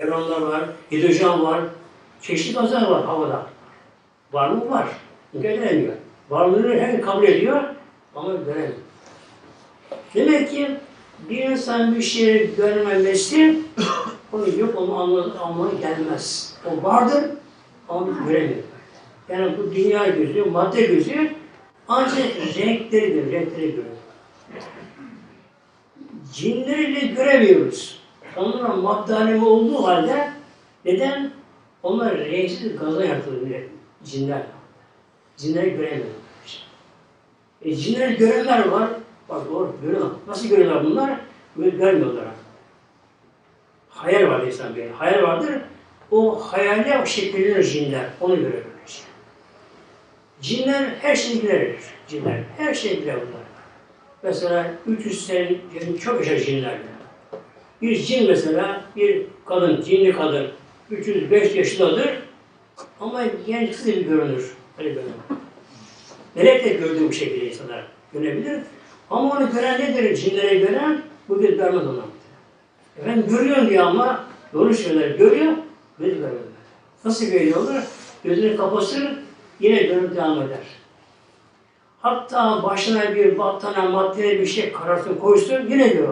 Eronlar var, hidrojen var, çeşitli gazlar var havada. Varlık var. Göremiyor. Varlığını hem kabul ediyor ama göremiyor. Demek ki bir insan bir şeyi görmemesi onu yok onu anla, anlamaya gelmez. O vardır ama göremiyor. Yani bu dünya gözü, madde gözü ancak renkleri görüyor, renkleri görüyor. Cinleri de göremiyoruz. Onlara madde alemi olduğu halde neden? Onlar renksiz gaza yaratılıyor cinler. Cinleri göremiyorlar. E, cinleri görenler var. Bak doğru görüyorlar. Nasıl görüyorlar bunlar? Böyle görmüyorlar. Hayal var insan bir. Hayal vardır. O hayalde şekillenir cinler. Onu görüyorlar. Cinler her şeyi bilir. Cinler her şeyi bilir bunlar. Mesela 300 sene çok yaşar cinler. Bir cin mesela, bir kadın, cinli kadın, 305 yaşındadır ama genç gibi görünür. Öyle görünür. Melek de gördüğü bu şekilde insanlar görebilir. Ama onu gören nedir? Cinlere gören bu göz görmez ona. Efendim görüyorum diyor ama doğru şeyler görüyor, göz görmez. Nasıl görüyorlar? Gözünü kapatır, yine görüp devam eder. Hatta başına bir battana maddeye bir şey kararsın koysun yine görür.